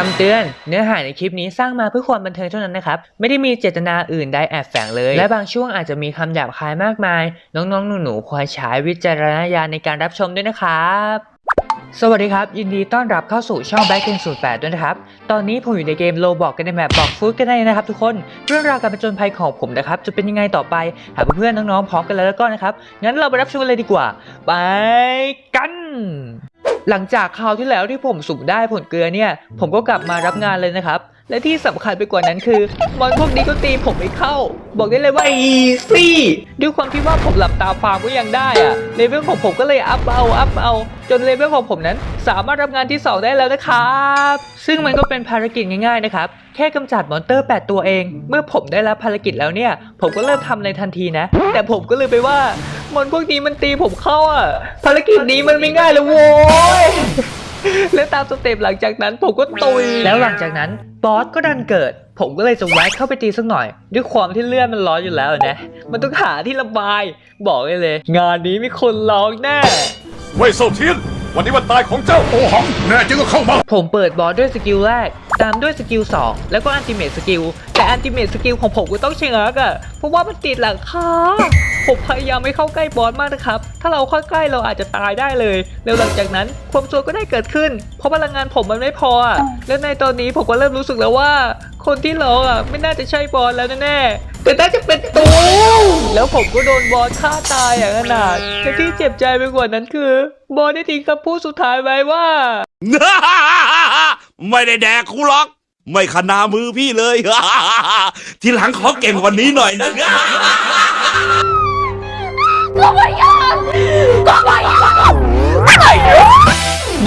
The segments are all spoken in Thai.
คำเตือน เนื้อหาในคลิปนี้สร้างมาเพื่อความบันเทิงเท่านั้นนะครับ ไม่ได้มีเจตนาอื่นใดแอบแฝงเลย และบางช่วงอาจจะมีคำหยาบคายมากมาย น้องๆ หนูๆควรใช้วิจารณญาณในการรับชมด้วยนะครับสวัสดีครับ ยินดีต้อนรับเข้าสู่ช่อง Back 1 0 8 ด้วยนะครับ ตอนนี้ผมอยู่ในเกมโลบอกกันในแมปบอกฟูดกันได้นะครับทุกคนเรื่องราวการประจนภัยของผมนะครับ จะเป็นยังไงต่อไป หากเพื่อนๆน้องๆพร้อมกันแล้วแล้วก็นะครับงั้นเราไปรับชมกันเลยดีกว่า ไปกัน หลังจากคราวที่แล้วที่ผมสุ่มได้ผลเกลือเนี่ย ผมก็กลับมารับงานเลยนะครับ และที่สำคัญไปกว่านั้นคือ มอนพวกนี้ก็ตีผมไม่เข้า บอกได้เลยว่าอีซี่ด้วยความที่ว่าผมหลับตาฟาร์มก็ยังได้อะเลเวลของผมก็เลยอัพเอาอัพเอา จนเลเวลของผมนั้นสามารถรับงานที่ 2 ได้แล้วนะครับ ซึ่งมันก็เป็นภารกิจง่ายๆนะครับ แค่กำจัดมอนเตอร์ 8 ตัวเอง เมื่อผมได้รับภารกิจแล้วเนี่ย ผมก็เริ่มทำในทันทีนะ แต่ผมก็เลยไปว่า มอนพวกนี้มันตีผมเข้าอะ ภารกิจนี้มันไม่ง่ายเลยโว้ย และตามสเต็ปหลังจากนั้นผมก็ตุย แล้วหลังจากนั้นบอสก็ดันเกิด ผมก็เลยจะแวะเข้าไปตีสักหน่อย ด้วยความที่เลือดมันร้อนอยู่แล้วนะ มันต้องหาที่ระบาย บอกเลยเลย งานนี้มีคนร้องแน่ เว่ยเซาเทียน วันนี้วันตายของเจ้าโอหัง แน่จริงก็เข้ามา ผมเปิดบอสด้วยสกิลแรก ตามด้วยสกิล 2 แล้วก็อันติเม e สกิล แต่อันติเม e สกิลของผมก็ต้องชะงักอะเพราะว่ามันติดหลังคา ผมพยายามไม่เข้าใกล้บอสมากนะครับ ถ้าเราเข้าใกล้เราอาจจะตายได้เลย แล้วหลังจากนั้นความซวยก็ได้เกิดขึ้น เพราะพลังงานผมมันไม่พออะและในตอนนี้ผมก็เริ่มรู้สึกแล้วว่า คนที่ร้องอะไม่น่าจะใช่บอสแล้วแน่ๆแต่น่าจะเป็นตูแล้วผมก็โดนบอสฆ่าตายอย่างขนาดและที่เจ็บใจไปกว่านั้นคือ บอสได้ทิ้งคำพูดสุดท้ายไว้ว่า ไม่ได้แดกกูหรอก ไม่ขนามือพี่เลย ทีหลังขอเก่งกว่านี้หน่อยนะ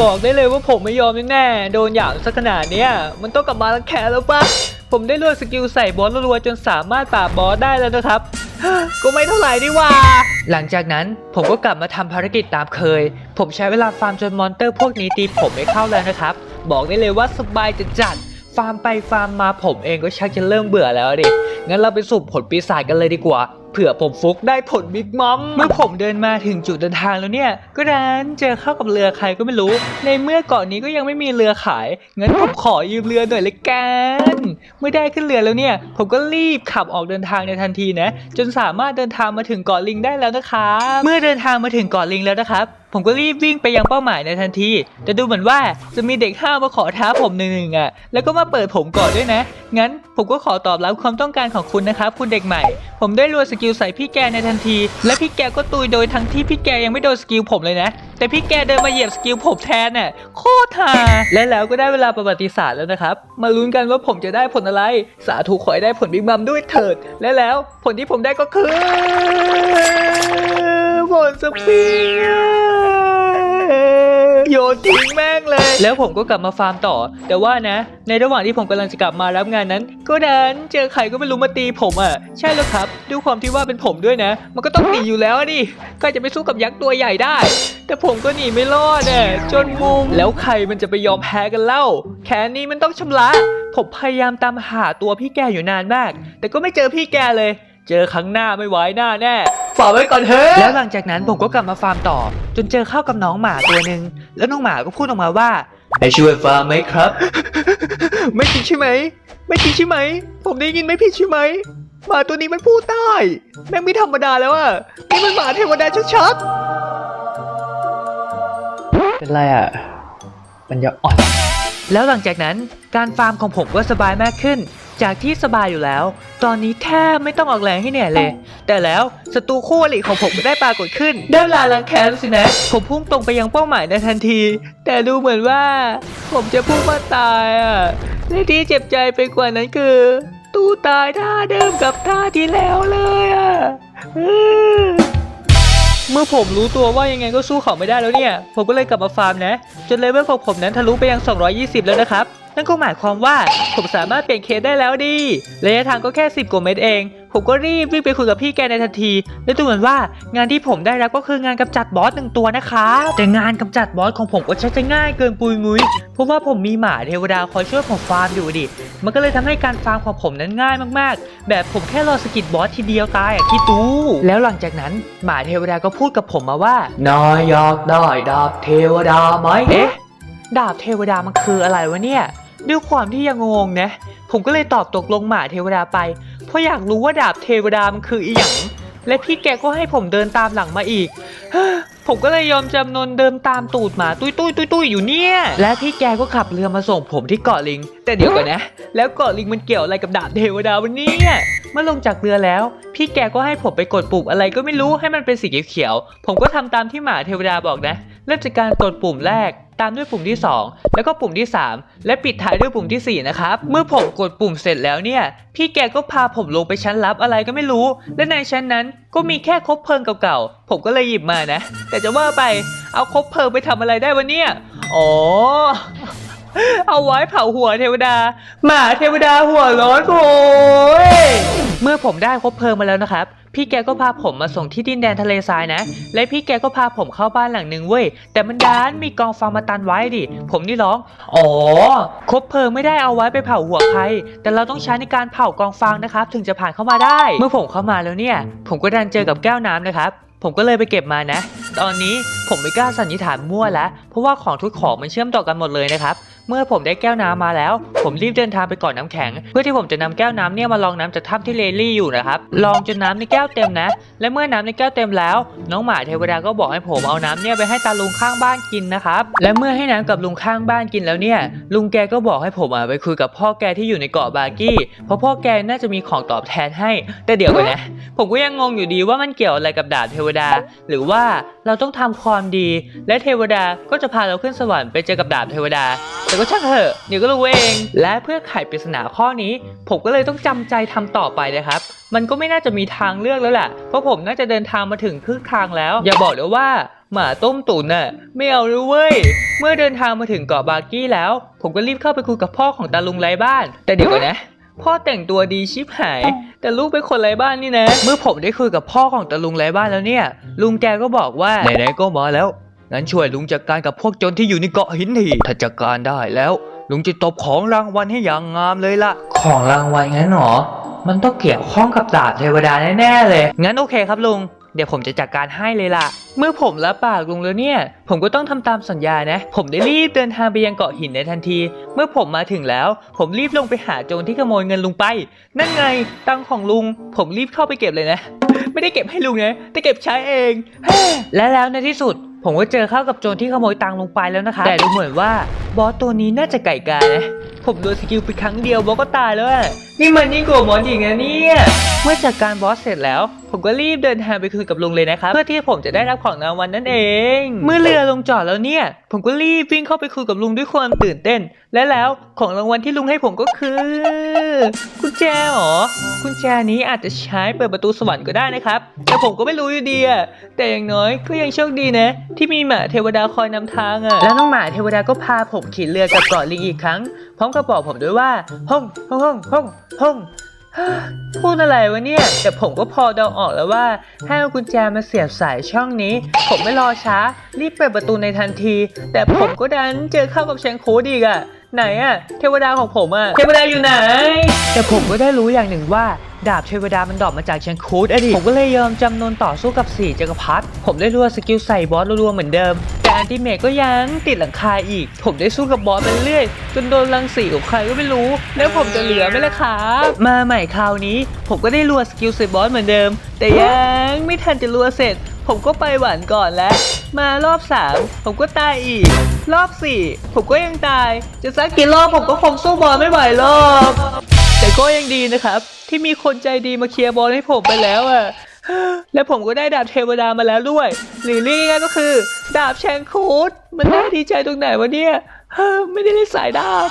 บอกได้เลยว่าผมไม่ยอมแน่ๆโดนอย่างสักขนาดเนี้ย มันต้องกลับมาลังแคแล้วปะผมได้เลือกสกิลใส่บอสรัวๆจนสามารถปราบบอสได้แล้วนะครับ ก็ไม่เท่าไหร่นี่ว่า หลังจากนั้นผมก็กลับมาทำภารกิจตามเคย ผมใช้เวลาฟาร์มจนมอนเตอร์พวกนี้ตีผมไม่เข้าแล้วนะครับ บอกได้เลยว่าสบายจะจัดฟาร์มไปฟาร์มมาผมเองก็ชักจะเริ่มเบื่อแล้วดิ งั้นเราไปสูบผลปีศาจกันเลยดีกว่า เผื่อผมฟุกได้ผลบิ๊กมัมเมื่อผมเดินมาถึงจุดเดินทางแล้วเนี่ย ก็ดันเจอเข้ากับเรือใครก็ไม่รู้ ในเมื่อเกาะนี้ก็ยังไม่มีเรือขาย งั้นผมขอยืมเรือหน่อยเลยกันเมื่อได้ขึ้นเรือแล้วเนี่ย ผมก็รีบขับออกเดินทางในทันทีนะ จนสามารถเดินทางมาถึงเกาะลิงได้แล้วนะครับเมื่อเดินทางมาถึงเกาะลิงแล้วนะครับผมก็รีบวิ่งไปยังเป้าหมายในทันที แต่ดูเหมือนว่าจะมีเด็กห้าวมาขอท้าผมหนึ่งๆอะ แล้วก็มาเปิดผมก่อนด้วยนะ งั้นผมก็ขอตอบรับความต้องการของคุณนะครับ คุณเด็กใหม่ ผมได้รัวสกิลใส่พี่แกในทันที และพี่แกก็ตุยโดยทั้งที่พี่แกยังไม่โดนสกิลผมเลยนะ แต่พี่แกเดินมาเหยียบสกิลผมแทนน่ะโคตรฮาและแล้วก็ได้เวลาประวัติศาสตร์แล้วนะครับ มาลุ้นกันว่าผมจะได้ผลอะไร สาธุขอให้ได้ผลบิ๊กบัมด้วยเถิด และแล้วผลที่ผมได้ก็คือผลสปริงอะ โยนทิ้งแม่งเลย แล้วผมก็กลับมาฟาร์มต่อ แต่ว่านะ ในระหว่างที่ผมกำลังจะกลับมารับงานนั้น ก็ดันเจอใครก็ไม่รู้มาตีผมอะ ใช่แล้วครับด้วยความที่ว่าเป็นผมด้วยนะ มันก็ต้องหนีอยู่แล้วอะดิใครจะไปสู้กับยักษ์ตัวใหญ่ได้ แต่ผมก็หนีไม่รอดอะจนมุมแล้วใครมันจะไปยอมแพ้กันเล่า แค่นี้มันต้องชำระ ผมพยายามตามหาตัวพี่แกอยู่นานมาก แต่ก็ไม่เจอพี่แกเลย เจอครั้งหน้าไม่ไว้หน้าแน่ฝากไว้ก่อนเถอะแล้วหลังจากนั้นผมก็กลับมาฟาร์มต่อ จนเจอเข้ากับน้องหมาตัวหนึ่งแล้วน้องหมาก็พูดออกมาว่าให้ช่วยฟาร์มไหมครับ ไม่จริงใช่ไหม ไม่จริงใช่ไหม ผมได้ยินไม่ผิดใช่ไหมหมาตัวนี้มันพูดได้แม่งไม่ธรรมดาแล้วอะนี่มันหมาเทวดาชัดๆเป็นไรอะมันจะอ่อน แล้วหลังจากนั้นการฟาร์มของผมก็สบายมากขึ้น จากที่สบายอยู่แล้ว ตอนนี้แทบไม่ต้องออกแรงให้เหนื่อยเลย แต่แล้วศัตรูคู่อริของผมก็ได้ปรากฏขึ้น ได้เวลาลังแคนสินะ ผมพุ่งตรงไปยังเป้าหมายในทันที แต่ดูเหมือนว่า ผมจะพุ่งมาตายอะและที่เจ็บใจไปกว่านั้นคือ ตู้ตายท่าเดิมกับท่าที่แล้วเลยอะอื้อ เมื่อผมรู้ตัวว่ายังไงก็สู้เขาไม่ได้แล้วเนี่ย ผมก็เลยกลับมาฟาร์มนะ จนเลเวลของผมนั้นทะลุไปยัง 220 แล้วนะครับ นั่นก็หมายความว่าผมสามารถเปลี่ยนเคสได้แล้วดิระยะทางก็แค่ 10กว่าเมตรเอง ผมก็รีบวิ่งไปคุยกับพี่แกในทันที และดูเหมือนว่างานที่ผมได้รับก็คืองานกำจัดบอสหนึ่งตัวนะคะ แต่งานกำจัดบอสของผมก็ชักจะง่ายเกินปุยมุ้ย เพราะว่าผมมีหมาเทวดาคอยช่วยผมฟาร์มอยู่ดิ มันก็เลยทำให้การฟาร์มของผมนั้นง่ายมากๆ แบบผมแค่รอสกิดบอสทีเดียวตายอะคิดดู แล้วหลังจากนั้นหมาเทวดาก็พูดกับผมมาว่านายอยากได้ดาบเทวดาไหมเอ๊ะดาบเทวดามันคืออะไรวะเนี่ย ด้วยความที่ยังงงนะ ผมก็เลยตอบตกลงหมาเทวดาไป เพราะอยากรู้ว่าดาบเทวดามันคืออีหยังและพี่แกก็ให้ผมเดินตามหลังมาอีก ผมก็เลยยอมจำนนเดินตามตูดหมาตุ้ยตุ้ยตุ้ยตุ้ยอยู่เนี่ย และพี่แกก็ขับเรือมาส่งผมที่เกาะลิง แต่เดี๋ยวก่อนนะ แล้วเกาะลิงมันเกี่ยวอะไรกับดาบเทวดาวันนี้เมื่อลงจากเรือแล้ว พี่แกก็ให้ผมไปกดปุ่มอะไรก็ไม่รู้ให้มันเป็นสีเขียว ผมก็ทำตามที่หมาเทวดาบอกนะ เริ่มจากการกดปุ่มแรก ตามด้วยปุ่มที่ 2 แล้วก็ปุ่มที่ 3 และปิดท้ายด้วยปุ่มทีสี่ 4 นะครับ เมื่อผมกดปุ่มเสร็จแล้วเนี่ย พี่แกก็พาผมลงไปชั้นลับอะไรก็ไม่รู้ และในชั้นนั้นก็มีแค่คบเพลิงเก่าๆ ผมก็เลยหยิบมานะ แต่จะว่าไปเอาคบเพลิงไปทำอะไรได้วะเนี่ยอ๋อเอาไว้เผาหัวเทวดา หมาเทวดาหัวร้อนโว้ย เมื่อผมได้คบเพลิงมาแล้วนะครับ พี่แกก็พาผมมาส่งที่ดินแดนทะเลทรายนะ และพี่แกก็พาผมเข้าบ้านหลังหนึ่งเว้ย แต่มันด้านมีกองฟางมาตันไว้ดิ ผมนี่ร้อง อ๋อ คบเพลิงไม่ได้เอาไว้ไปเผาหัวใคร แต่เราต้องใช้ในการเผากองฟางนะครับ ถึงจะผ่านเข้ามาได้ เมื่อผมเข้ามาแล้วเนี่ย ผมก็ดันเจอกับแก้วน้ำนะครับ ผมก็เลยไปเก็บมานะ ตอนนี้ ผมไม่กล้าสันนิษฐานมั่วแล้ว เพราะว่าของทุกของมันเชื่อมต่อกันหมดเลยนะครับ เมื่อผมได้แก้วน้ำมาแล้ว ผมรีบเดินทางไปก่อนน้ำแข็ง เพื่อที่ผมจะนำแก้วน้ำเนี่ยมาลองน้ำจากถ้ำที่เลลี่อยู่นะครับ ลองจนน้ำในแก้วเต็มนะ และเมื่อน้ำในแก้วเต็มแล้ว น้องหมาเทวดาก็บอกให้ผมเอาน้ำเนี่ยไปให้ตาลุงข้างบ้านกินนะครับ และเมื่อให้น้ำกับลุงข้างบ้านกินแล้วเนี่ย ลุงแกก็บอกให้ผมอะไปคุยกับพ่อแกที่อยู่ในเกาะบากี้ เพราะพ่อแกน่าจะมีของตอบแทนให้ แต่เดี๋ยวก่อนนะ ผมก็ยังงงอยู่ดีว่ามันเกี่ยวอะไรกับดาบเทวดา หรือว่าเราต้องทำความดี และเทวดาก็จะพาเราขึ้นสวรรค์ไปเจอกับดาบเทวดา แต่ก็ช่างเถอะเดี๋ยวก็รู้เอง และเพื่อไขปริศนาข้อนี้ ผมก็เลยต้องจำใจทำต่อไปนะครับ มันก็ไม่น่าจะมีทางเลือกแล้วแหละเพราะผมน่าจะเดินทางมาถึงครึ่งทางแล้ว อย่าบอกเลยว่าหมาต้มตุ๋นน่ะไม่เอาเลยเว้ย เมื่อเดินทางมาถึงเกาะบากี้แล้ว ผมก็รีบเข้าไปคุยกับพ่อของตาลุงไร้บ้าน แต่เดี๋ยวก่อนนะ พ่อแต่งตัวดีชิบหาย แต่ลูกเป็นคนไร้บ้านนี่นะ เมื่อผมได้คุยกับพ่อของตาลุงไร้บ้านแล้วเนี่ย ลุงแกก็บอกว่าไหนๆก็มาแล้ว งั้นช่วยลุงจัดการกับพวกโจรที่อยู่ในเกาะหินทีถ้าจัดการได้แล้ว ลุงจะตบของรางวัลให้อย่างงามเลยล่ะ ของรางวัลงั้นหรอ มันต้องเกี่ยวข้องกับดาบเทวดาแน่ๆเลย งั้นโอเคครับลุง เดี๋ยวผมจะจัดการให้เลยล่ะ เมื่อผมรับปากลุงแล้วเนี่ย ผมก็ต้องทำตามสัญญานะ ผมได้รีบเดินทางไปยังเกาะหินในทันที เมื่อผมมาถึงแล้ว ผมรีบลงไปหาโจรที่ขโมยเงินลุงไป นั่นไง ตังของลุง ผมรีบเข้าไปเก็บเลยนะ ไม่ได้เก็บให้ลุงนะ แต่เก็บใช้เอง และแล้วในที่สุด ผมก็เจอเข้ากับโจรที่ขโมยตังค์ลงไปแล้วนะคะ แต่ดูเหมือนว่าบอสตัวนี้น่าจะไก่กานะผมโดนสกิลไปครั้งเดียวบอสก็ตายแล้วอะนี่มันยิ่งกว่ามอนอีกนะเนี่ย เมื่อจัดการบอสเสร็จแล้ว ผมก็รีบเดินทางไปคุยกับลุงเลยนะครับ เพื่อที่ผมจะได้รับของรางวัลนั่นเอง เมื่อเรือลงจอดแล้วเนี่ย ผมก็รีบวิ่งเข้าไปคุยกับลุงด้วยความตื่นเต้น และแล้วของรางวัลที่ลุงให้ผมก็คือ กุญแจเหรอ กุญแจนี้อาจจะใช้เปิดประตูสวรรค์ก็ได้นะครับ แต่ผมก็ไม่รู้อยู่ดีอะแต่อย่างน้อยก็ยังโชคดีนะ ที่มีหมาเทวดาคอยนำทางอะแล้วน้องหมาเทวดาก็พาผมขี่เรือกับเกาะลิงอีกครั้งพร้อมกับบอกผมด้วยว่าห้องห้องห้องห้องห้องพูดอะไรวะเนี่ย แต่ผมก็พอเดาออกแล้วว่า ให้เอากุญแจมาเสียบสายช่องนี้ ผมไม่รอช้า รีบเปิดประตูในทันที แต่ผมก็ดันเจอเข้ากับแชงโคดอีกอะไหนอะเทวดาของผมอะเทวดาอยู่ไหน แต่ผมก็ได้รู้อย่างหนึ่งว่า ดาบเทวดามันดรอปมาจากแชงโคดอดิผมก็เลยยอมจำนนต่อสู้กับสี่จักรพรรดิผมได้รัวสกิลใส่บอสรัวๆเหมือนเดิม แต่อันติเมก็ยังติดหลังคาอีก ผมได้สู้กับบอสไปเรื่อย จนโดนรังสีของใครก็ไม่รู้ แล้วผมจะเหลือไหมล่ะครับมาใหม่คราวนี้ ผมก็ได้รัวสกิลใส่บอสเหมือนเดิม แต่ยังไม่ทันจะรัวเสร็จ ผมก็ไปหวานก่อนแล้ว มารอบ 3 ผมก็ตายอีก รอบ 4 ผมก็ยังตาย จะสักกี่รอบผมก็คงสู้บอสไม่ไหวหรอกแต่ก็ยังดีนะครับ ที่มีคนใจดีมาเคลียร์บอลให้ผมไปแล้วอะ และผมก็ได้ดาบเทวดามาแล้วด้วยหรือเรียกง่ายๆก็คือ ดาบแชงคูดมันน่าดีใจตรงไหนวะเนี่ยไม่ได้เล่นสายดาบ